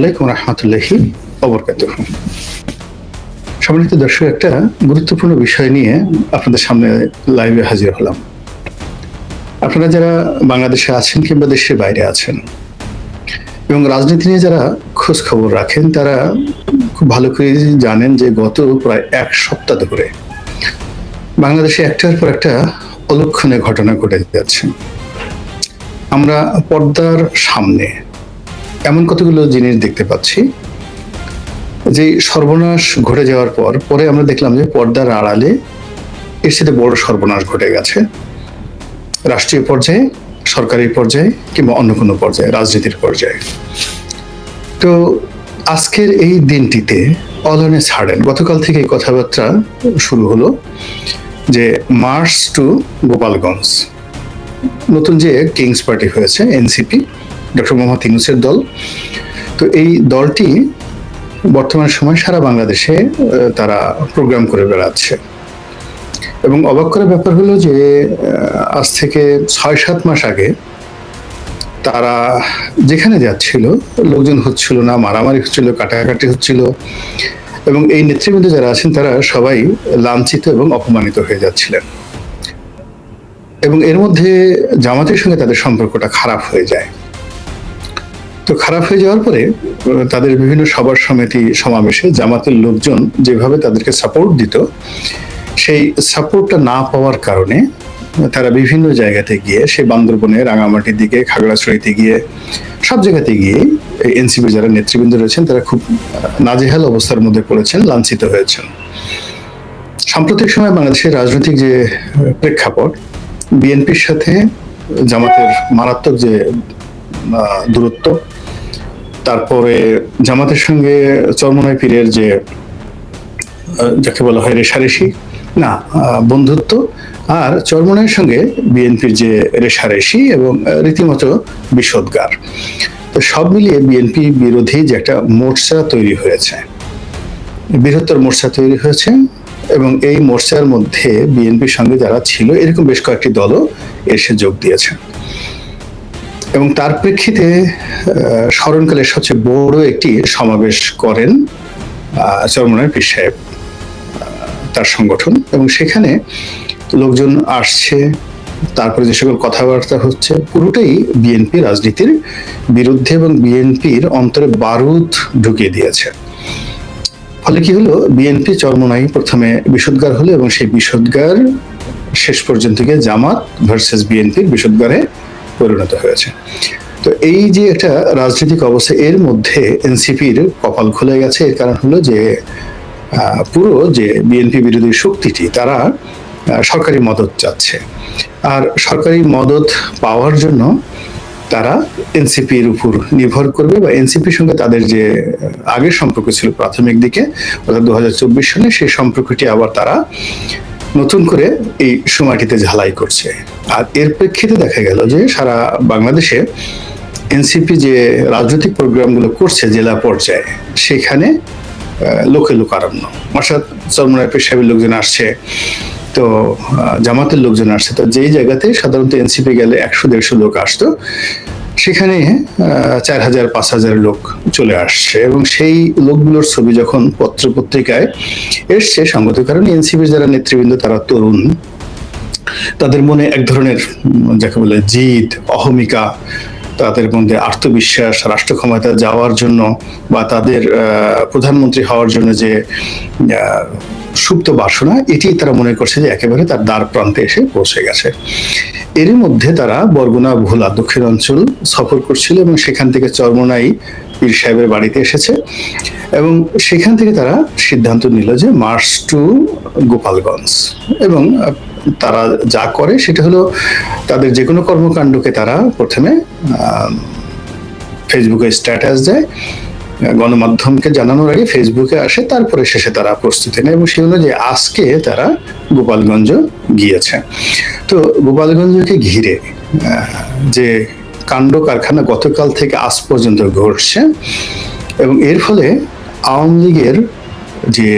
আলাইকুম রহমতুল্লাহি অবরকাত সম্মানিত দর্শক, একটা গুরুত্বপূর্ণ বিষয় নিয়ে আপনাদের সামনে লাইভে হাজির হলাম। আপনারা যারা বাংলাদেশে আছেন কিংবা দেশের বাইরে আছেন এবং রাজনীতি নিয়ে যারা খোঁজ খবর রাখেন, তারা খুব ভালো করে জানেন যে গত প্রায় এক সপ্তাহ ধরে বাংলাদেশে একটার পর একটা অলক্ষণে ঘটনা ঘটে যাচ্ছে। আমরা পর্দার সামনে এমন কতগুলো জিনিস দেখতে পাচ্ছি? যে সর্বনাশ ঘটে যাওয়ার পর, পরে আমরা দেখলাম যে পর্দার আড়ালে এর সাথে বড় সর্বনাশ ঘটে গেছে। রাষ্ট্রীয় পর্যায়ে, সরকারি পর্যায়ে কিংবা অন্য কোনো পর্যায়ে, রাজনীতির পর্যায়ে। তো আজকের এই দিনটিতে অলনে ছাড়েন, গতকাল থেকে এই কথাবার্তা শুরু হলো যে মার্চ টু গোপালগঞ্জ। নতুন যে কিংস পার্টি হয়েছে, এনসিপি ডক্টর মোহাম্মদ ইউনুসের দল। তো এই দলটি বর্তমান সময় সারা বাংলাদেশে তারা প্রোগ্রাম করে বেড়াচ্ছে। এবং অবাক করার ব্যাপার হলো যে আজ থেকে ছয় সাত মাস আগে তারা যেখানে যাচ্ছিল, লোকজন হচ্ছিল না, মারামারি হচ্ছিল, কাটাকাটি হচ্ছিল এবং এই নেতৃবৃন্দ যারা আছেন তারা সবাই লাঞ্ছিত এবং অপমানিত হয়ে যাচ্ছিলেন। এবং এর মধ্যে জামাতের সঙ্গে তাদের সম্পর্কটা খারাপ হয়ে যায়। তো খারাপ হয়ে যাওয়ার পরে তাদের বিভিন্ন সবার সমিতি সমাবেশে জামাতের লোকজন যেভাবে তাদেরকে সাপোর্ট দিত, সেই সাপোর্টটা না পাওয়ার কারণে তারা বিভিন্ন জায়গাতে গিয়ে সেই বান্দরবনে, রাঙামাটির দিকে, খাগড়াছড়িতে গিয়ে, সব জায়গাতে গিয়ে এনসিপি যারা নেতৃবৃন্দ রয়েছেন, তারা খুব নাজেহাল অবস্থার মধ্যে পড়েছেন, লাঞ্ছিত হয়েছেন। সাম্প্রতিক সময় বাংলাদেশের রাজনৈতিক যে প্রেক্ষাপট, বিএনপির সাথে জামাতের মারাত্মক যে দূরত্ব। তারপরে জামাতের সঙ্গে চরমনাই পীরের যে যাকে বলা হয় রেশারেশি, না বন্ধুত্ব, আর চরমনাইয়ের সঙ্গে বিএনপির যে রেশারেশি এবং রীতিমতো বিষোদ্গার। তো সব মিলিয়ে বিএনপি বিরোধী যে একটা মোর্চা তৈরি হয়েছে, বৃহত্তর মোর্চা তৈরি হয়েছে এবং এই মোর্চার মধ্যে বিএনপির সঙ্গে যারা ছিল, এরকম বেশ কয়েকটি দলও এসে যোগ দিয়েছে। এবং তার প্রেক্ষিতে স্মরণকালের সবচেয়ে বড় একটি সমাবেশ করেন চরমনায় পীর সাহেব তার সংগঠন। এবং সেখানে লোকজন আসছে, তারপরে যে সকল কথাবার্তা হচ্ছে, পুরোটাই বিএনপি রাজনীতির বিরুদ্ধে এবং বিএনপির অন্তরে বারুদ ঢুকিয়ে দিয়েছে। ফলে কি হলো? বিএনপি চরমনাই প্রথমে বিষোদ্গার হলো এবং সেই বিষোদ্গার শেষ পর্যন্ত গিয়ে জামাত ভার্সেস বিএনপির বিষোদ্গারে পরিণত হয়েছে। তো এই যে একটা রাজনৈতিক অবস্থা, এর মধ্যে এনসিপির কপাল খুলে গেছে। এর কারণ হলো যে পুরো যে বিএনপি বিরোধী শক্তিটি, তারা সরকারি মদত চাচ্ছে। আর সরকারি মদত পাওয়ার জন্য তারা এনসিপির উপর নির্ভর করবে বা এনসিপির সঙ্গে তাদের যে আগের সম্পর্ক ছিল প্রাথমিক দিকে, অর্থাৎ দু হাজার চব্বিশ সালে, সেই সম্পর্কটি আবার তারা নতুন করে এই সময়টিতে ঝালাই করছে। আর এর প্রেক্ষিতে দেখা গেল যে সারা বাংলাদেশে এনসিপি যে রাজনৈতিক প্রোগ্রামগুলো করছে জেলা পর্যায়ে, সেখানে লোকে লোকারণ্য। অর্থাৎ চরমনায় পেশাবের লোকজন আসছে, তো জামাতের লোকজন আসছে। তো যেই জায়গাতে সাধারণত এনসিপি গেলে একশো, দেড়শো লোক আসতো, সেখানে চার হাজার, পাঁচ হাজার লোক চলে আসছে। এবং সেই লোকগুলোর ছবি যখন পত্র পত্রিকায় এসছে, সঙ্গত কারণে এনসিপির যারা নেতৃবৃন্দ, তারা তরুণ। তাদের মনে এক ধরনের যাকে বলে জিদ, অহমিকা, তাদের মধ্যে আত্মবিশ্বাস রাষ্ট্র ক্ষমতা যাওয়ার জন্য বা তাদের প্রধানমন্ত্রী হওয়ার জন্য যে সুপ্ত বাসনা, এটি তারা মনে করছে যে একেবারে তার দ্বার প্রান্তে এসে পৌঁছে গেছে। এরই মধ্যে তারা বরগুনা, ভোলা, দক্ষিণ অঞ্চল সফর করছিল এবং সেখান থেকে চরমনাই পীর সাহেবের বাড়িতে এসেছে এবং সেখান থেকে তারা সিদ্ধান্ত নিল যে মার্চ টু গোপালগঞ্জ এবং তারা যা করে সেটা হলো তাদের যে কোনো কর্মকাণ্ডকে তারা প্রথমে ফেসবুকে স্ট্যাটাস দেয়, গণমাধ্যমকে জানানোর আগে ফেসবুকে আসে, তারপরে শেষে তারা প্রস্তুতি নেয় এবং সেই অনুযায়ী আজকে তারা গোপালগঞ্জ গিয়েছে। তো গোপালগঞ্জকে ঘিরে যে কাণ্ড কারখানা গতকাল থেকে আজ পর্যন্ত ঘটছে এবং এর ফলে আওয়ামী লীগের যে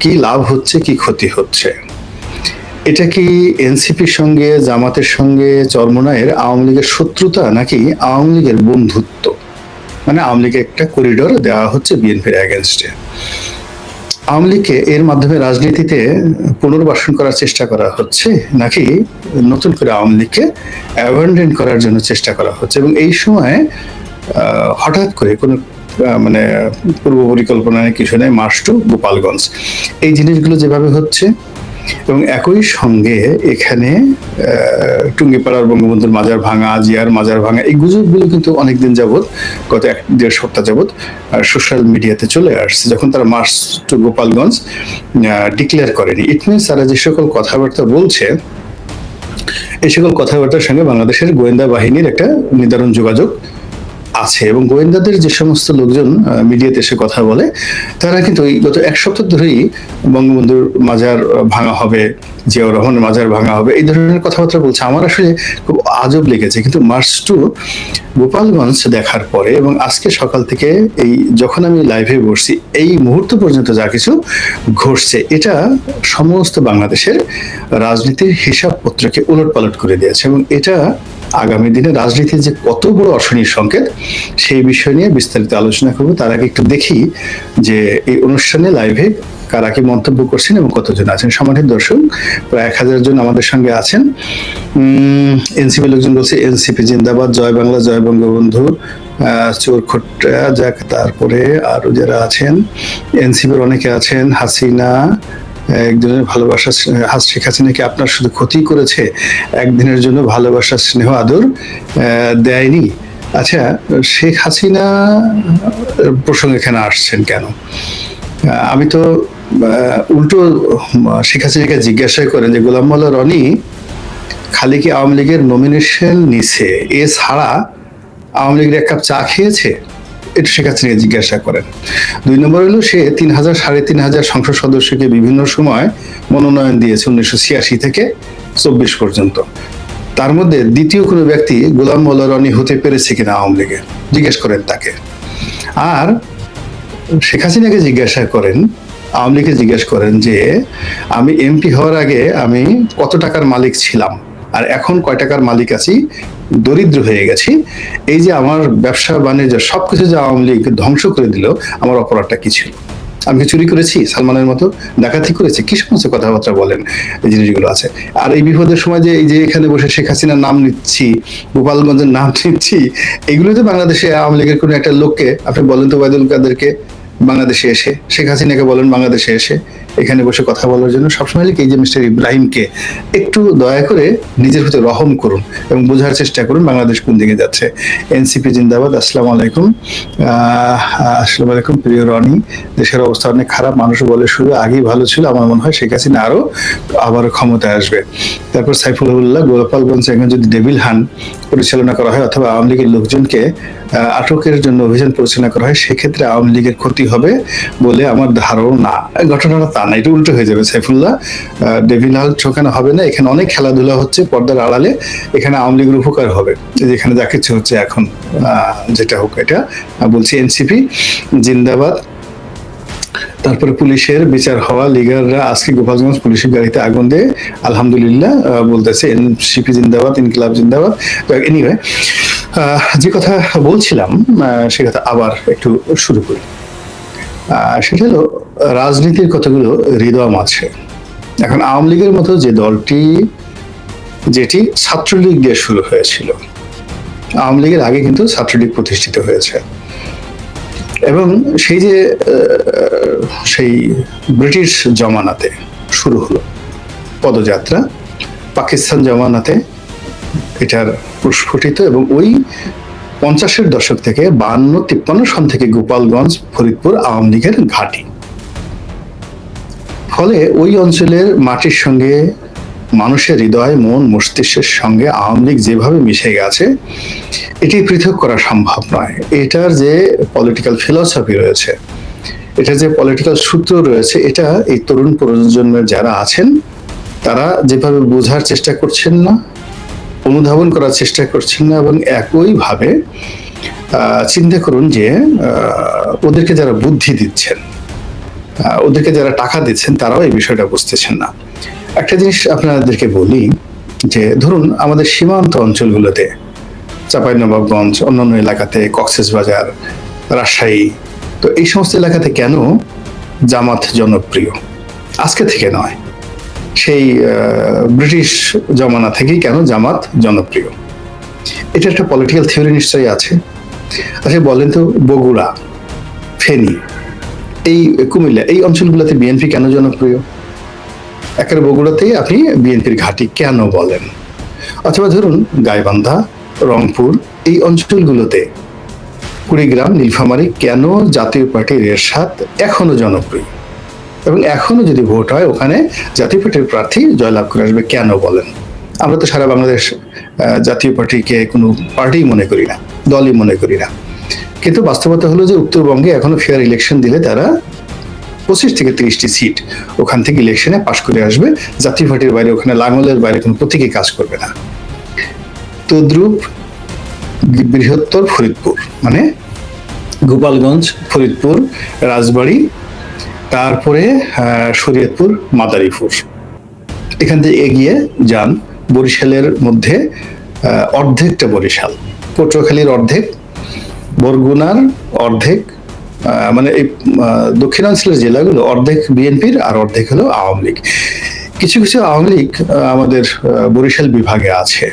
কি লাভ হচ্ছে, কি ক্ষতি হচ্ছে এটা কি এনসিপির সঙ্গে, জামাতের সঙ্গে চরমনায়ের আওয়ামী লীগের শত্রুতা নাকি আওয়ামী লীগের বন্ধুত্ব? মানে আওয়ামী লীগকে একটা করিডোর দেওয়া হচ্ছে বিএনপির অ্যাগেনস্টে আওয়ামী লীগকে এর মাধ্যমে রাজনীতিতে পুনর্বাসন করার চেষ্টা করা হচ্ছে নাকি নতুন করে আওয়ামী লীগকে অ্যাবান্ডেন করার জন্য চেষ্টা করা হচ্ছে? এবং এই সময় হঠাৎ করে কোনো মানে পূর্ব পরিকল্পনায় কিছু নেই, মার্চ টু গোপালগঞ্জ। এই জিনিসগুলো যেভাবে হচ্ছে এবং একই সঙ্গে এখানে টুঙ্গিপাড়ার বঙ্গবন্ধুর মাজার ভাঙা, জিয়ার মাজার ভাঙা, এই গুজবগুলো কিন্তু অনেকদিন যাবৎ, গত এক দেড় সপ্তাহ যাবৎ সোশ্যাল মিডিয়াতে চলে আসছে, যখন তারা মার্চ টু গোপালগঞ্জ ডিক্লেয়ার করেনি। ইট মিনস তারা যে সকল কথাবার্তা বলছে, এই সকল কথাবার্তার সঙ্গে বাংলাদেশের গোয়েন্দা বাহিনীর একটা নিদারুণ যোগাযোগ আছে এবং গোয়েন্দাদের যে সমস্ত লোকজন মিডিয়াতে এসে কথা বলে, তারা কিন্তু এই গত এক সপ্তাহ ধরেই বঙ্গবন্ধুর মাজার ভাঙা হবে, জিয়াউর রহমানের মাজার ভাঙা হবে, এই ধরনের কথাবার্তা বলছে। আমার আসলে খুব আজব লেগেছে। কিন্তু মার্চ টু গোপালগঞ্জ দেখার পরে এবং আজকে সকাল থেকে এই যখন আমি লাইভে বসছি, এই মুহূর্ত পর্যন্ত যা কিছু ঘটছে, এটা সমস্ত বাংলাদেশের রাজনীতির হিসাবপত্রকে উলটপালট করে দিয়েছে এবং এটা আগামী দিনে রাজনীতির যে কত বড় অশনির সংকেত, সেই বিষয় নিয়ে বিস্তারিত আলোচনা করব। তার আগে একটু দেখি যে এই অনুষ্ঠানে লাইভে কারা কি মন্তব্য করছেন এবং কতজন আছেন। সম্মানিত দর্শক, প্রায় এক হাজার জন আমাদের সঙ্গে আছেন। এনসিপি লোকজন বলছে, এনসিপি জিন্দাবাদ, জয় বাংলা, জয় বঙ্গবন্ধু চোরখোট্টা যাক, তারপরে আরও যারা আছেন, এনসিপির অনেকে আছেন, হাসিনা একজনের ভালোবাসা হাস শেখ হাসিনাকে আপনার শুধু ক্ষতি করেছে? একদিনের জন্য ভালোবাসা, স্নেহ, আদর দেয়নি? আচ্ছা শেখ হাসিনা প্রসঙ্গে এখানে আসছেন কেন? আমি তো উল্টো শেখ হাসিনাকে জিজ্ঞাসা করেন যে, গোলাম মোল্লা রনি খালি কি আওয়ামী লীগের নমিনেশন নিছে? এছাড়া আওয়ামী লীগের এক কাপ চা খেয়েছে? এটা শেখ হাসিনাকে জিজ্ঞাসা করেন। দুই নম্বর হলো সে তিন হাজার, সাড়ে তিন হাজার সংসদ সদস্যকে বিভিন্ন সময় মনোনয়ন দিয়েছে উনিশশো ছিয়াশি থেকে চব্বিশ পর্যন্ত। তার মধ্যে দ্বিতীয় কোনো ব্যক্তি গোলাম মোল্লা রনি হতে পেরেছে কিনা আওয়ামী লীগে জিজ্ঞেস করেন তাকে। আর শেখ হাসিনাকে জিজ্ঞাসা করেন, আওয়ামী লীগকে জিজ্ঞেস করেন যে, আমি এমপি হওয়ার আগে আমি কত টাকার মালিক ছিলাম? আর এখন কয় টাকার মালিক আছি? দরিদ্র হয়ে গেছি। এই যে আমার ব্যবসা, বাণিজ্য, সবকিছু যে আওয়ামী লীগ ধ্বংস করে দিল, আমার অপরাধটা কি ছিল? আমি কি চুরি করেছি সালমানের মতো? ডাকাতি করেছি? কি সমস্ত কথাবার্তা বলেন এই জিনিসগুলো আছে। আর এই বিপদের সময় যে এই যে এখানে বসে শেখ হাসিনার নাম নিচ্ছি, গোপালগঞ্জের নাম নিচ্ছি, এগুলো তো বাংলাদেশে আওয়ামী লীগের কোনো একটা লোককে, আপনি বলেন তো ওয়াইদুল কাদেরকে, বাংলাদেশে এসে, শেখ হাসিনাকে বলেন বাংলাদেশে এসে এখানে বসে কথা বলার জন্য সবসময় লিখি যে মিস্টার ইব্রাহিমকে একটু দয়া করে নিজের প্রতি রহম করুন এবং বোঝার চেষ্টা করুন বাংলাদেশ কোন দিকে যাচ্ছে। এনসিপি জিন্দাবাদ, আসসালামু আলাইকুম। আসসালামু আলাইকুম, প্রিয় রনি। দেশের অবস্থা অনেক খারাপ, মানুষ বলে শুরু আগেই ভালো ছিল, আমার মনে হয় শেখ হাসিনা আরও আবার ক্ষমতায় আসবে। তারপর সাইফুল্লাহ গোপালগঞ্জ, এখন যদি ডেভিল হান পরিচালনা করা হয় অথবা আওয়ামী লীগের লোকজনকে আটকের জন্য অভিযান পরিচালনা করা হয়, সেক্ষেত্রে আওয়ামী লীগের ক্ষতি হবে বলে আমার ধারণা। ঘটনাটা তা না, এটা উল্টো হয়ে যাবে সাইফুল্লাহ। ডেভিল ঠোকানো হবে না, এখানে অনেক খেলাধুলা হচ্ছে পর্দার আড়ালে, এখানে আওয়ামী লীগের উপকার হবে। যেখানে যে কিছু হচ্ছে এখন যেটা হোক এটা। বলছি এনসিপি, জিন্দাবাদ। তারপরে পুলিশের বিচার হওয়া, লিগাররা আজকে গোপালগঞ্জ পুলিশের গাড়িতে আগুন দিয়ে, আলহামদুলিল্লাহ বলতেছে এনসিপি জিন্দাবাদ, ইনকিলাব জিন্দাবাদ। এনিওয়ে যে কথা বলছিলাম সে কথা আবার একটু শুরু করি। সেটা হলো, রাজনীতির কতগুলো হৃদয় আছে। এখন আওয়ামী লীগের মতো যে দলটি, যেটি ছাত্রলীগ দিয়ে শুরু হয়েছিল, আওয়ামী লীগের আগে কিন্তু ছাত্রলীগ প্রতিষ্ঠিত হয়েছে। এবং সেই যে সেই ব্রিটিশ জমানাতে শুরু হলো পদযাত্রা, পাকিস্তান জমানাতে এটার প্রস্ফুটিত এবং ওই পঞ্চাশের দশক থেকে বান্ন তিপ্পান্ন সন থেকে গোপালগঞ্জ, ফরিদপুর, আওয়ামী লীগের ঘাঁটি। ফলে ওই অঞ্চলের মাটির সঙ্গে মানুষের হৃদয়, মন, মস্তিষ্কের সঙ্গে আওয়ামী লীগ যেভাবে মিশে গেছে, এটি পৃথক করা সম্ভব নয়। এটার যে পলিটিক্যাল ফিলসফি রয়েছে এটা যে পলিটিক্যাল সূত্র রয়েছে, এটা এই তরুণ প্রজন্মের যারা আছেন, তারা যেভাবে বোঝার চেষ্টা করছেন না অনুধাবন করার চেষ্টা করছেন না এবং একইভাবে চিন্তা করুন যে ওদেরকে যারা বুদ্ধি দিচ্ছেন ওদেরকে যারা টাকা দিচ্ছেন, তারাও এই বিষয়টা বুঝতেছেন না। একটা জিনিস আপনাদেরকে বলি যে, ধরুন আমাদের সীমান্ত অঞ্চলগুলোতে, চাঁপাইনবাবগঞ্জ, অন্যান্য এলাকাতে কক্সেস বাজার রাজশাহী, তো এই সমস্ত এলাকাতে কেন জামাত জনপ্রিয়? আজকে থেকে নয়। সেই ব্রিটিশ জমানা থেকেই কেন জামাত জনপ্রিয়? এটা একটা পলিটিক্যাল থিওরি নিশ্চয়ই আছে। আচ্ছা বলেন তো, বগুড়া, ফেনী, এই কুমিল্লা, এই অঞ্চলগুলোতে বিএনপি কেন জনপ্রিয়? একেবারে বগুড়াতেই আপনি বিএনপির ঘাঁটি কেন বলেন? অথবা ধরুন, গাইবান্ধা, রংপুর, এই অঞ্চলগুলোতে কুড়িগ্রাম, নীলফামারী কেন জাতীয় পার্টির এরশাদ এখনও জনপ্রিয়? এবং এখনও যদি ভোট হয়, ওখানে জাতীয় পার্টির প্রার্থী জয়লাভ করে আসবে, কেন বলেন? আমরা তো সারা বাংলাদেশ জাতীয় পার্টিকে কোনো পার্টি মনে করি না, দলই মনে করি না। কিন্তু বাস্তবতা হলো যে উত্তরবঙ্গে এখনও ফেয়ার ইলেকশন দিলে তারা পঁচিশ থেকে তিরিশটি সিট ওখান থেকে ইলেকশনে পাশ করে আসবে। জাতীয় পার্টির বাইরে, ওখানে লাঙলের বাইরে কোনো প্রতীকে কাজ করবে না। তদ্রুপ বৃহত্তর ফরিদপুর মানে গোপালগঞ্জ, ফরিদপুর, রাজবাড়ী তারপরে শরীয়তপুর, মাদারীপুর। এখান থেকে এগিয়ে যান। বরিশালের মধ্যে অর্ধেকটা বরিশাল। পটুয়াখালীর অর্ধেক, বরগুনার অর্ধেক মানে এই দক্ষিণাঞ্চলের জেলাগুলো অর্ধেক বিএনপির আর অর্ধেক হলো আওয়ামী লীগ। কিছু কিছু আওয়ামী লীগ আমাদের বরিশাল বিভাগে আছে।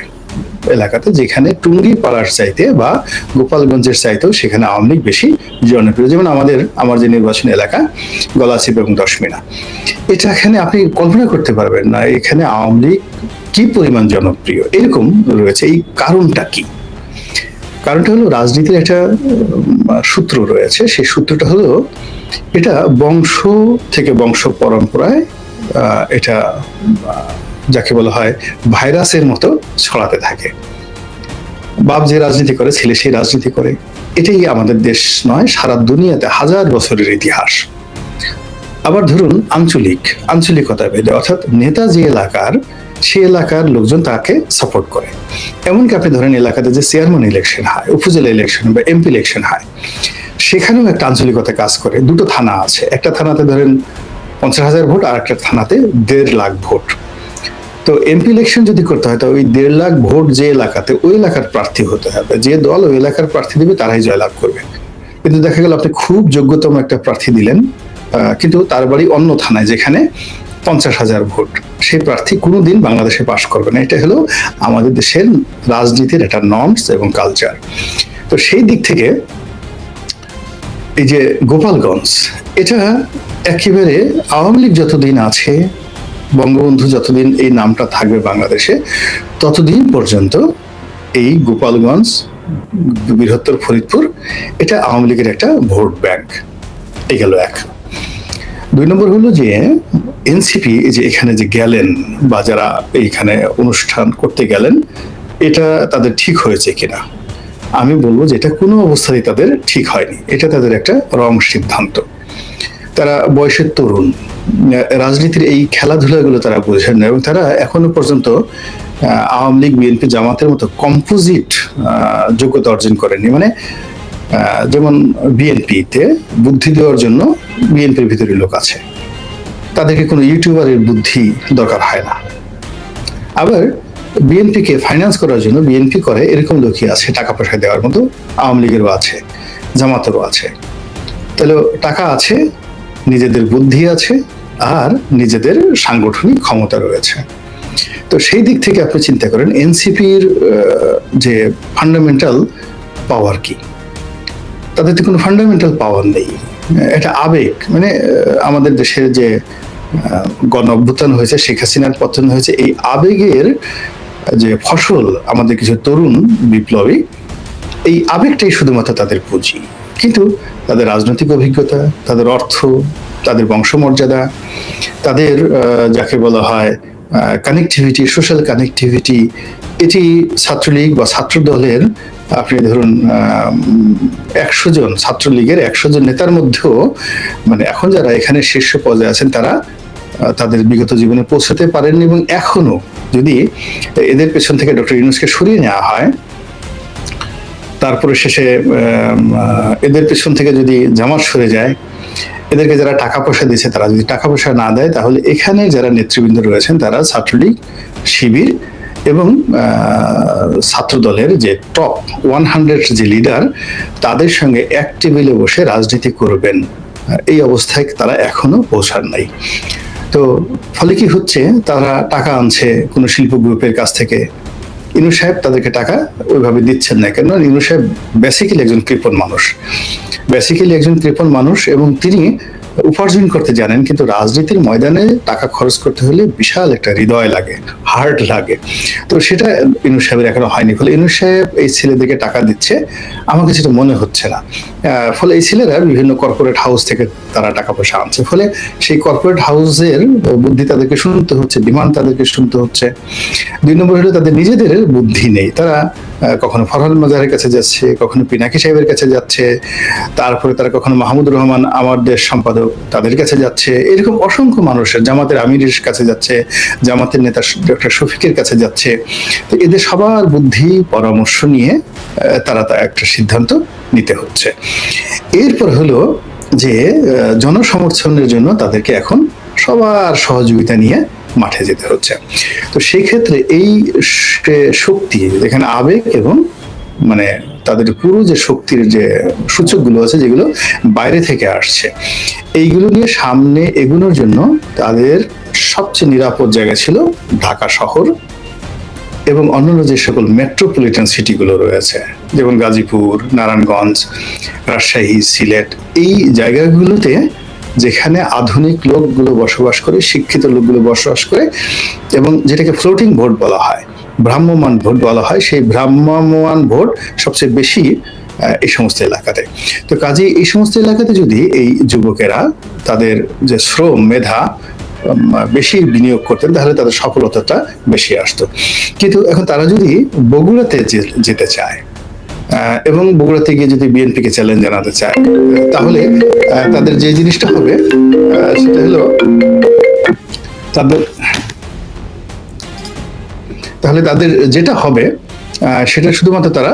এলাকাতে যেখানে টুঙ্গি পাড়ার চাইতে বা গোপালগঞ্জের চাইতেও সেখানে আওয়ামী লীগ বেশি জনপ্রিয়। যেমন আমাদের, আমার যে নির্বাচন এলাকা, গলাচিপ এবং দশমিনা। এটা এখানে আপনি কল্পনা করতে পারবেন না, এখানে আওয়ামী লীগ কি পরিমাণ জনপ্রিয়, এরকম রয়েছে। এই কারণটা কি? কারণটা হলো রাজনীতির একটা সূত্র রয়েছে। সেই সূত্রটা হলো, এটা বংশ থেকে বংশ পরম্পরায় এটা যাকে বলা হয় ভাইরাসের মতো ছড়াতে থাকে। বাপ যে রাজনীতি করে, ছেলে সেই রাজনীতি করে। এটাই আমাদের দেশ নয়, সারা দুনিয়াতে হাজার বছরের ইতিহাস। আবার ধরুন আঞ্চলিক, আঞ্চলিকতা ভেদে, অর্থাৎ নেতা যে এলাকার, সে এলাকার লোকজন তাকে সাপোর্ট করে। এমনকি আপনি ধরেন এলাকাতে যে চেয়ারম্যান ইলেকশন হয়, উপজেলা ইলেকশন বা এমপি ইলেকশন হয়, সেখানেও একটা আঞ্চলিকতা কাজ করে। দুটো থানা আছে। একটা থানাতে ধরেন পঞ্চাশ হাজার ভোট আর একটা থানাতে দেড় লাখ ভোট। তো এমপি ইলেকশন যদি করতে হয়, তো ওই দেড় লাখ ভোট যে এলাকাতে, ওই এলাকার প্রার্থী হতে হবে। যে দল ওই এলাকার প্রার্থী দিবে, তারাই জয়লাভ করবে। কিন্তু দেখা গেল, আপনি খুব যোগ্যতম একটা প্রার্থী দিলেন কিন্তু তার বাড়ি অন্য থানায়, যেখানে পঞ্চাশ হাজার ভোট। সেই প্রার্থী কোনোদিন বাংলাদেশে পাশ করবে না। এটা হলো আমাদের দেশের রাজনীতির একটা নর্মস এবং কালচার তো সেই দিক থেকে এই যে গোপালগঞ্জ, এটা একেবারে আওয়ামী লীগ যতদিন আছে বঙ্গবন্ধু যতদিন এই নামটা থাকবে বাংলাদেশে, ততদিন পর্যন্ত এই গোপালগঞ্জ, বৃহত্তর ফরিদপুর, এটা আওয়ামী লীগের একটা ভোট ব্যাংক। এই গেল এক। দুই নম্বর হলো যে, এনসিপি যে এখানে যে গেলেন বা যারা এইখানে অনুষ্ঠান করতে গেলেন, এটা তাদের ঠিক হয়েছে কিনা? আমি বলব যে এটা কোনো অবস্থাতেই তাদের ঠিক হয়নি। এটা তাদের একটা রং সিদ্ধান্ত। তারা বয়সের তরুণ। রাজনীতির এই খেলাধুলাগুলো তারা বোঝেন না এবং তারা এখনও পর্যন্ত আওয়ামী লীগ, বিএনপি জামাতের মতো কম্পোজিট যোগ্যতা অর্জন করেনি। মানে যেমন বিএনপিতে বুদ্ধি দেওয়ার জন্য বিএনপির ভিতরে লোক আছে। তাদেরকে কোনো ইউটিউবারের বুদ্ধি দরকার হয় না। আবার বিএনপিকে ফাইন্যান্স করার জন্য বিএনপি করে এরকম লোকই আছে, টাকা পয়সা দেওয়ার মতো আওয়ামী লীগেরও আছে, জামাতেরও আছে। তাহলে টাকা আছে নিজেদের বুদ্ধি আছে আর নিজেদের সাংগঠনিক ক্ষমতা রয়েছে। তো সেই দিক থেকে আপনি চিন্তা করেন, এনসিপির যে ফান্ডামেন্টাল পাওয়ার কি? তাদের তো কোনো ফান্ডামেন্টাল পাওয়ার নেই। এটা আবেগ মানে আমাদের দেশের যে গণ অভ্যুত্থান হয়েছে, শেখ হাসিনার পতন হয়েছে, এই আবেগের যে ফসল আমাদের কিছু তরুণ, বিপ্লবী, এই আবেগটাই শুধুমাত্র তাদের পুঁজি। কিন্তু তাদের রাজনৈতিক অভিজ্ঞতা, তাদের অর্থ, তাদের বংশমর্যাদা, তাদের যাকে বলা হয় কানেকটিভিটি সোশ্যাল কানেকটিভিটি এটি ছাত্রলীগ বা ছাত্র দলের আপনি ধরুন একশো জন, ছাত্রলীগের একশো জন নেতার মধ্যেও মানে এখন যারা এখানে শীর্ষ পর্যায়ে আছেন, তারা তাদের বিগত জীবনে পৌঁছাতে পারেননি এবং এখনও যদি এদের পেছন থেকে ডক্টর ইউনুসকে সরিয়ে নেওয়া হয় তারপরে শেষে এদের পেছন থেকে যদি জামাত সরে যায়, এদেরকে যারা টাকা পয়সা দিয়েছে তারা যদি টাকা পয়সা না দেয়, তাহলে এখানে যারা নেতৃবৃন্দ রয়েছেন তারা ছাত্রলীগ, শিবির এবং ছাত্র দলের যে টপ ওয়ান হান্ড্রেড যে লিডার, তাদের সঙ্গে এক টেবিলে বসে রাজনীতি করবেন। এই অবস্থায় তারা এখনও পৌঁছান নাই। তো ফলে কি হচ্ছে? তারা টাকা আনছে কোনো শিল্প গ্রুপের কাছ থেকে। ইনু সাহেব তাদেরকে টাকা ওইভাবে দিচ্ছেন না কেন ইনু সাহেব বেসিক্যালি একজন কৃপণ মানুষ। বেসিক্যালি একজন কৃপণ মানুষ এবং তিনি উপার্জন করতে জানেন, কিন্তু রাজনীতির ময়দানে টাকা খরচ করতে হলে বিশাল একটা হৃদয় লাগে হার্ট লাগে। তো সেটা ইনু সাহেবের এখনও হয়নি, ফলে ইনু সাহেব এই ছেলেদেরকে টাকা দিচ্ছে আমাকে সেটা মনে হচ্ছে না। ফলে এই ছেলেরা বিভিন্ন কর্পোরেট হাউস থেকে তারা টাকা পয়সা আনছে, ফলে সেই কর্পোরেট হাউসের বুদ্ধি তাদেরকে শুনতে হচ্ছে ডিমান্ড তাদেরকে শুনতে হচ্ছে। দুই নম্বর হলো তাদের নিজেদের বুদ্ধি নেই, তারা কখনো ফরহাদ মাজারের কাছে যাচ্ছে, কখনো পিনাকি সাহেবের কাছে যাচ্ছে, তারপরে তারা কখনো মাহমুদুর রহমান আমার দেশ সম্পাদক তাদের কাছে যাচ্ছে। এরকম অসংখ্য মানুষের, জামাতের আমিরের কাছে যাচ্ছে, জামাতের নেতা ডক্টর শফিকের কাছে যাচ্ছে। তো এদের সবার বুদ্ধি, পরামর্শ নিয়ে তারা তা একটা সিদ্ধান্ত নিতে হচ্ছে। এরপর হলো যে জনসমর্থনের জন্য তাদেরকে এখন সবার সহযোগিতা নিয়ে মাঠে যেতে হচ্ছে। তো সেই ক্ষেত্রে এই শক্তি, যেখানে আবেগ এবং মানে তাদের পুরো যে শক্তির যে সূচকগুলো আছে, যেগুলো বাইরে থেকে আসছে, এইগুলো নিয়ে সামনে এগোনোর জন্য তাদের সবচেয়ে নিরাপদ জায়গা ছিল ঢাকা শহর এবং অন্যান্য যে সকল মেট্রোপলিটন সিটিগুলো রয়েছে, যেমন গাজীপুর, নারায়ণগঞ্জ, রাজশাহী, সিলেট, এই জায়গাগুলোতে যেখানে আধুনিক লোকগুলো বসবাস করে, শিক্ষিত লোকগুলো বসবাস করে এবং যেটাকে ফ্লোটিং ভোট বলা হয়, ভ্রাম্যমান ভোট বলা হয়, সেই ভ্রাম্যমান ভোট সবচেয়ে বেশি এই সমস্ত এলাকাতে। তো কাজে এই সমস্ত এলাকাতে যদি এই যুবকেরা তাদের যে শ্রম, মেধা বেশি বিনিয়োগ করতেন, তাহলে তাদের সফলতাটা বেশি আসতো। কিন্তু এখন তারা যদি বগুড়াতে যেতে চায় এবং বগুড়াতে গিয়ে যদি বিএনপিকে চ্যালেঞ্জ জানাতে চায় তাহলে তাদের যে জিনিসটা হবে সেটা হলো তাদের, তাহলে তাদের যেটা হবে সেটা শুধুমাত্র তারা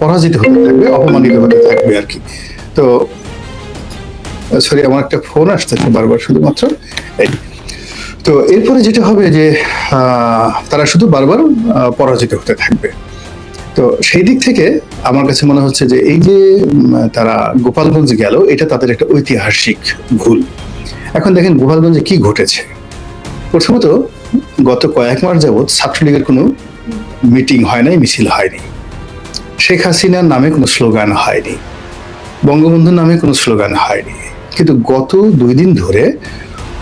পরাজিত হতে থাকবে, অপমানিত হতে থাকবে আর কি। তো, সরি, আমার একটা ফোন আসতেছে বারবার শুধুমাত্র। এই, তো এরপরে যেটা হবে যে তারা শুধু বারবার পরাজিত হতে থাকবে। তো সেই দিক থেকে আমার কাছে মনে হচ্ছে যে এই যে তারা গোপালগঞ্জ গেল, এটা তাদের একটা ঐতিহাসিক ভুল। এখন দেখেন গোপালগঞ্জে কি ঘটেছে। প্রথমত, গত কয়েক মাস যাবৎ ছাত্রলীগের কোনো মিটিং হয় নাই, মিছিল হয়নি। শেখ হাসিনার নামে কোনো স্লোগান হয়নি। বঙ্গবন্ধুর নামে কোনো স্লোগান হয়নি। কিন্তু গত দুই দিন ধরে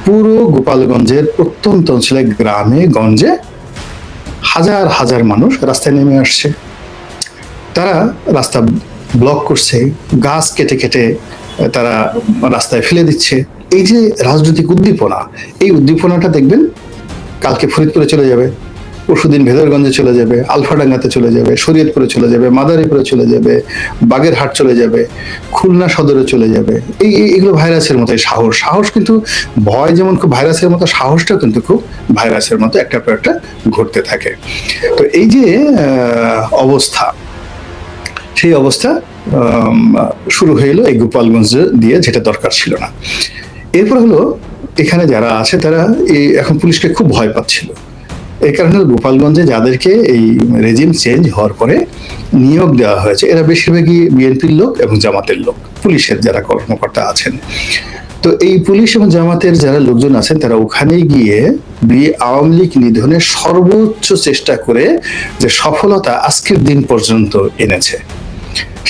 পুরো গোপালগঞ্জের প্রত্যন্ত অঞ্চলে, গ্রামে, গঞ্জে হাজার হাজার মানুষ রাস্তায় নেমে আসছে। তারা রাস্তা ব্লক করছে, গাছ কেটে কেটে তারা রাস্তায় ফেলে দিচ্ছে। এই যে রাজনৈতিক উদ্দীপনা, এই উদ্দীপনাটা দেখবেন কালকে ফরিদপুরে চলে যাবে পরশুদিন ভেদরগঞ্জে চলে যাবে, আলফাডাঙ্গাতে চলে যাবে, শরীয়তপুরে চলে যাবে, মাদারীপুরে চলে যাবে, বাগেরহাট চলে যাবে, খুলনা সদরে চলে যাবে। এই এগুলো ভাইরাসের মতো সাহস। সাহস কিন্তু ভয় যেমন খুব, ভাইরাসের মতো সাহসটাও কিন্তু খুব ভাইরাসের মতো একটা পর একটা ঘটতে থাকে। তো এই যে অবস্থা সেই অবস্থা শুরু হয়ে এই গোপালগঞ্জ দিয়ে যেটা দরকার ছিল না। এরপর হলো এখানে যারা আছে তারা এই এখন পুলিশকে খুব ভয় পাচ্ছিল। এই কারণে গোপালগঞ্জে যাদেরকে এই রেজিম চেঞ্জ হওয়ার পরে নিয়োগ দেওয়া হয়েছে, এরা বেশিরভাগই বিএনপির লোক এবং জামাতের লোক, পুলিশের যারা কর্মকর্তা আছেন। তো এই পুলিশ এবং জামাতের যারা লোকজন আছেন তারা ওখানে গিয়ে বি- আওয়ামী লীগ নিধনের সর্বোচ্চ চেষ্টা করে যে সফলতা আজকের দিন পর্যন্ত এনেছে।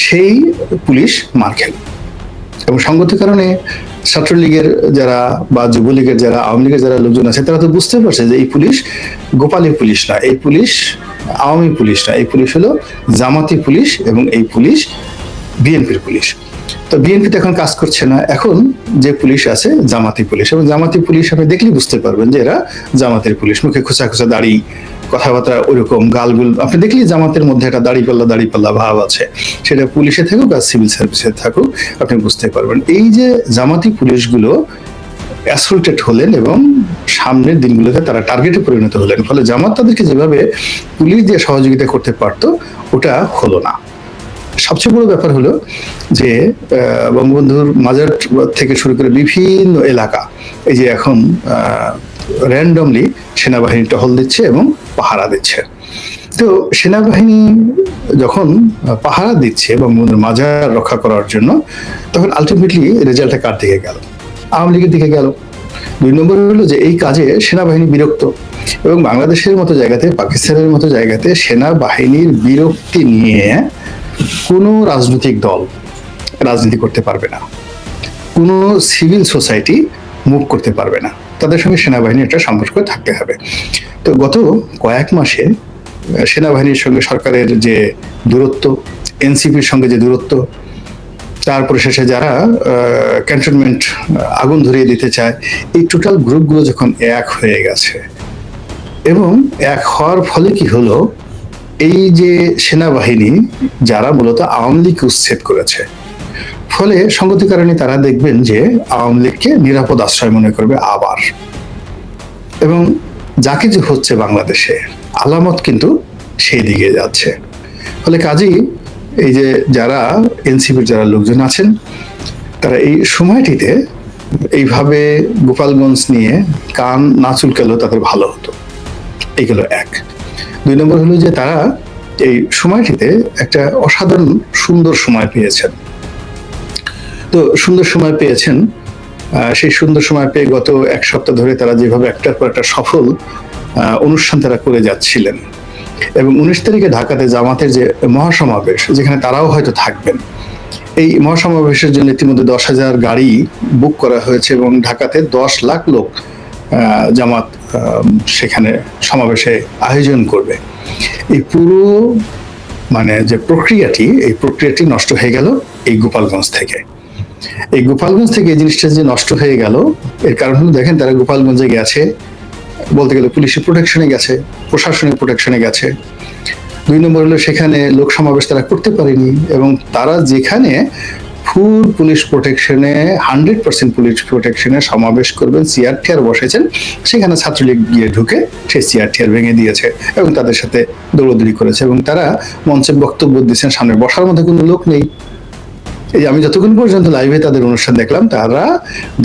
সেই পুলিশ মার খেল। এবং সঙ্গত কারণে ছাত্রলীগের যারা বা যুবলীগের যারা, আওয়ামী লীগের যারা লোকজন আছে, তারা তো বুঝতে পারছে যে এই পুলিশ গোপালী পুলিশ না, এই পুলিশ আওয়ামী পুলিশ না, এই পুলিশ হলো জামাতি পুলিশ এবং এই পুলিশ বিএনপির পুলিশ। তো বিএনপি তো এখন কাজ করছে না, এখন যে পুলিশ আছে জামাতি পুলিশ। এবং জামাতি পুলিশ আপনি দেখলেই বুঝতে পারবেন যে এরা জামাতের পুলিশ, মুখে খোঁচা খোঁচা দাড়ি কথাবার্তা ওইরকম গালগুল, আপনি দেখলেই জামাতের মধ্যে একটা দাড়ি পাল্লা দাড়ি পাল্লা ভাব আছে। সেটা পুলিশে থাকুক আর সিভিল সার্ভিসে থাকুক, আপনি বুঝতে পারবেন। এই যে জামাতি পুলিশগুলো অ্যাসল্টেড হলেন এবং সামনের দিনগুলোতে তারা টার্গেটে পরিণত হলেন, ফলে জামাত তাদেরকে যেভাবে পুলিশ দিয়ে সহযোগিতা করতে পারতো, ওটা হলো না। সবচেয়ে বড় ব্যাপার হলো যে বঙ্গবন্ধুর মাজার থেকে শুরু করে বিভিন্ন এলাকা, এই যে এখন র্যান্ডমলি সেনাবাহিনী টহল দিচ্ছে এবং পাহারা দিচ্ছে। তো সেনাবাহিনী যখন পাহারা দিচ্ছে এবং মাজার রক্ষা করার জন্য, তখন আলটিমেটলি রেজাল্টটা কার দিকে গেল? আওয়ামী লীগের দিকে গেল। দুই নম্বর হলো যে এই কাজে সেনাবাহিনী বিরক্ত এবং বাংলাদেশের মতো জায়গাতে, পাকিস্তানের মতো জায়গাতে সেনাবাহিনীর বিরক্তি নিয়ে কোনো রাজনৈতিক দল রাজনীতি করতে পারবে না। কোনো সিভিল সোসাইটি মুভ করতে পারবে না। তাদের সঙ্গে সেনাবাহিনীর একটা সম্পর্ক থাকতে হবে। তো গত কয়েক মাসে সেনাবাহিনীর সঙ্গে সরকারের যে দূরত্ব, এনসিপির সঙ্গে যে দূরত্ব, তারপরে শেষে যারা ক্যান্টনমেন্ট আগুন ধরিয়ে দিতে চায়, এই টোটাল গ্রুপগুলো যখন এক হয়ে গেছে এবং এক হওয়ার ফলে কি হলো, এই যে সেনাবাহিনী, যারা মূলত আওয়ামী লীগ উচ্ছেদ করেছে ফলে সঙ্গতি কারণে তারা দেখবেন যে আওয়ামী লীগকে নিরাপদ আশ্রয় মনে করবে আবার। এবং যা কিছু হচ্ছে বাংলাদেশে, আলামত কিন্তু সেই দিকে যাচ্ছে। ফলে কাজেই এই যে যারা এনসিপির যারা লোকজন আছেন, তারা এই সময়টিতে এইভাবে গোপালগঞ্জ নিয়ে কান না চুলকালেও তাদের ভালো হতো। এইগুলো এক। দুই নম্বর হলো যে তারা এই সময়টিতে একটা অসাধারণ সুন্দর সময় পেয়েছেন। তো সুন্দর সময় পেয়েছেন। সেই সুন্দর সময় পেয়ে গত এক সপ্তাহ ধরে তারা যেভাবে একটার পর একটা সফল অনুষ্ঠান তারা করে যাচ্ছিলেন। এবং উনিশ তারিখে ঢাকাতে জামাতের যে মহাসমাবেশ, যেখানে তারাও হয়তো থাকবেন। এই মহাসমাবেশের জন্য ইতিমধ্যে দশ হাজার গাড়ি বুক করা হয়েছে এবং ঢাকাতে দশ লাখ লোক জামাত সেখানে সমাবেশে আয়োজন করবে। এই পুরো মানে যে প্রক্রিয়াটি, এই প্রক্রিয়াটি নষ্ট হয়ে গেল এই গোপালগঞ্জ থেকে। এই গোপালগঞ্জ থেকে এই জিনিসটা যে নষ্ট হয়ে গেল, এর কারণ হলো দেখেন তারা গোপালগঞ্জে গেছে, বলতে গেলে পুলিশের প্রোটেকশনে গেছে, প্রশাসনিক প্রোটেকশনে গেছে। দুই নম্বর হলো সেখানে লোক সমাবেশ তারা করতে পারেনি এবং তারা যেখানে ফুল পুলিশ প্রোটেকশনে হান্ড্রেড পার্সেন্ট পুলিশ প্রোটেকশনে সমাবেশ করবেন চেয়ার টিয়ার বসেছেন, সেখানে ছাত্রলীগ গিয়ে ঢুকে সেই চেয়ার টিয়ার ভেঙে দিয়েছে এবং তাদের সাথে দৌড়দৌড়ি করেছে এবং তারা মঞ্চে বক্তব্য দিচ্ছেন, সামনে বসার মধ্যে কোনো লোক নেই। এই আমি যতক্ষণ পর্যন্ত লাইভে তাদের অনুষ্ঠান দেখলাম, তারা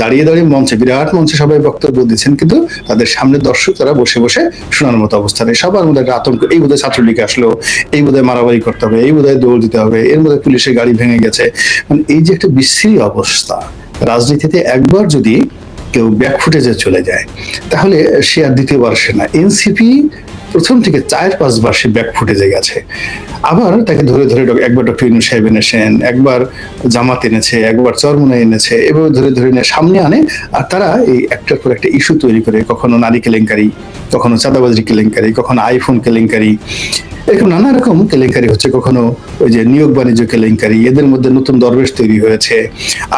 দাঁড়িয়ে দাঁড়িয়ে মঞ্চে, বিরাট মঞ্চে সবাই বক্তব্য দিচ্ছেন, কিন্তু তাদের সামনে দর্শক তারা বসে বসে শোনার মতো অবস্থা নেই। সবার মধ্যে একটা আতঙ্ক, এই বোধহয় ছাত্রলীগ আসলো, এই বোধহয় মারামারি করতে হবে, এই বোধহয় দৌড় দিতে হবে, এর মধ্যে পুলিশের গাড়ি ভেঙে গেছে। মানে এই যে একটা বিশ্রী অবস্থা, রাজনীতিতে একবার যদি কেউ ব্যাক ফুটেজে চলে যায়, তাহলে সে আর দ্বিতীয়বার সে না। এনসিপি প্রথম থেকে চার পাঁচবার সে ব্যাক ফুটেজে গেছে। আবার তাকে ধরে ধরে একবার ডক্টর ইনু সাহেব এনেছেন, একবার জামাত এনেছে, একবার চরমুনা এনেছে, এভাবে ধরে ধরে নিয়ে সামনে আনে। আর তারা এই একটার পর একটা ইস্যু তৈরি করে, কখনো নারী কেলেঙ্কারি, কখনো চাঁদাবাজি কেলেঙ্কারি, কখনো আইফোন কেলেঙ্কারি। এরকম নানা রকম কেলেঙ্কারি হচ্ছে কখনো ওই যে নিয়োগ বাণিজ্য কেলেঙ্কারি এদের মধ্যে নতুন দরবেশ তৈরি হয়েছে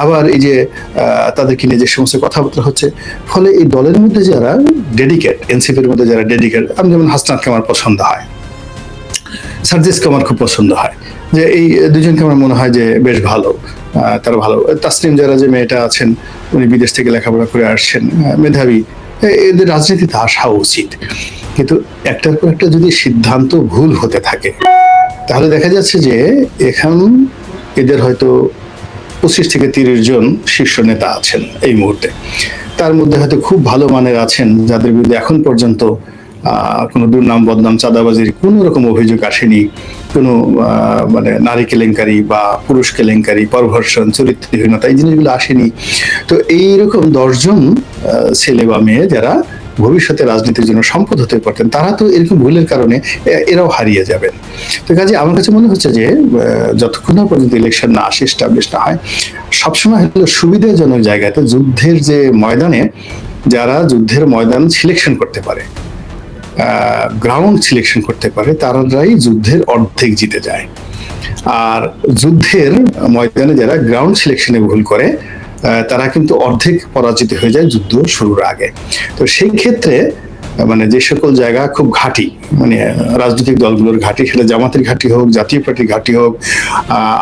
আবার এই যে আহ, তাদেরকে নিয়ে যে সমস্ত কথাবার্তা হচ্ছে ফলে এই দলের মধ্যে যারা ডেডিকেট এনসিপির মধ্যে যারা ডেডিকেট আমি যেমন হাসনাতকে আমার পছন্দ হয় সার্জিসকে আমার খুব পছন্দ হয় যে এই দুজনকে আমার মনে হয় যে বেশ ভালো তারা ভালো। তাসলিম যারা যে মেয়েটা আছেন উনি বিদেশ থেকে লেখাপড়া করে আসছেন মেধাবী এদের রাজনীতিতে আসা উচিত। কিন্তু একটার পর একটা যদি সিদ্ধান্ত ভুল হতে থাকে, তাহলে দেখা যাচ্ছে যে এখন এদের হয়তো পঁচিশ থেকে তিরিশ জন শীর্ষ নেতা আছেন এই মুহূর্তে। তার মধ্যে হয়তো খুব ভালো মানের আছেন, যাদের বিরুদ্ধে এখন পর্যন্ত কোনো দুর্নাম, বদনাম, চাঁদাবাজির কোনো রকম অভিযোগ আসেনি। কোনো মানে নারী কেলেঙ্কারি বা পুরুষ কেলেঙ্কারি পরভর্ষণ চরিত্রহীনতা এই জিনিসগুলো আসেনি। তো এইরকম দশজন ছেলে বা মেয়ে যারা ভবিষ্যতে রাজনীতির জন্য সম্পদ হতে পারতেন, তারা তো এরকম ভুলের কারণে এরাও হারিয়ে যাবেন। তো কাজে আমার কাছে মনে হচ্ছে যে যতক্ষণ না পর্যন্ত ইলেকশন না আসে স্টাবলিশ না হয়, সবসময় হলো সুবিধাজনক জায়গাতে যুদ্ধের যে ময়দানে যারা যুদ্ধের ময়দান সিলেকশন করতে পারে গ্রাউন্ড সিলেকশন করতে পারে তারাই যুদ্ধের অর্ধেক জিতে যায়। আর যুদ্ধের ময়দানে যারা গ্রাউন্ড সিলেকশনে ভুল করে তারা কিন্তু অর্ধেক পরাজিত হয়ে যায় যুদ্ধ শুরুর আগে। তো সেই ক্ষেত্রে মানে যে সকল জায়গা খুব ঘাঁটি মানে রাজনৈতিক দলগুলোর ঘাঁটি, সেটা জামাতের ঘাঁটি হোক, জাতীয় পার্টির ঘাঁটি হোক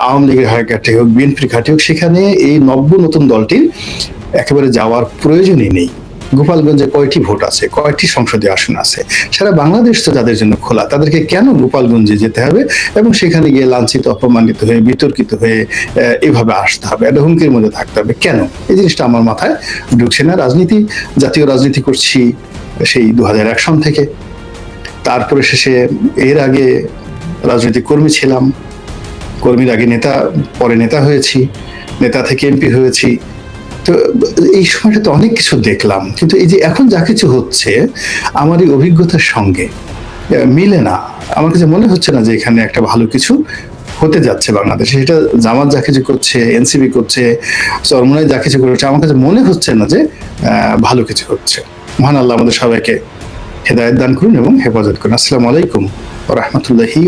আওয়ামী লীগের ঘাঁটি হোক, বিএনপির ঘাঁটি হোক, সেখানে এই নব্য নতুন দলটির একেবারে যাওয়ার প্রয়োজনই নেই। গোপালগঞ্জে কয়টি ভোট আছে, কয়টি সংসদীয় আসন আছে? সারা বাংলাদেশ তো তাদের জন্য খোলা, তাদেরকে কেন গোপালগঞ্জে যেতে হবে এবং সেখানে গিয়ে লাঞ্ছিত, অপমানিত হয়ে, বিতর্কিত হয়ে এভাবে আসতে হবে, একটা হুমকির মধ্যে থাকতে হবে, কেন? এই জিনিসটা আমার মাথায় ঢুকছে না। রাজনীতি, জাতীয় রাজনীতি করছি সেই দু হাজার এক সন থেকে। তারপরে শেষে এর আগে রাজনৈতিক কর্মী ছিলাম, কর্মীর আগে নেতা, পরে নেতা হয়েছি, নেতা থেকে এমপি হয়েছি। তো এই সময়টা তো অনেক কিছু দেখলাম, কিন্তু এই যে এখন যা কিছু হচ্ছে, আমার এই অভিজ্ঞতার সঙ্গে মিলে না। আমার কাছে মনে হচ্ছে না যে এখানে একটা ভালো কিছু হতে যাচ্ছে বাংলাদেশে। সেটা জামাত যা কিছু করছে এনসিবি করছে চরমনায় যা কিছু করছে, আমার কাছে মনে হচ্ছে না যে ভালো কিছু হচ্ছে। মহান আল্লাহ আমাদের সবাইকে হেদায়ত দান করুন এবং হেফাজত করুন। আসসালামু আলাইকুম রহমতুল্লাহি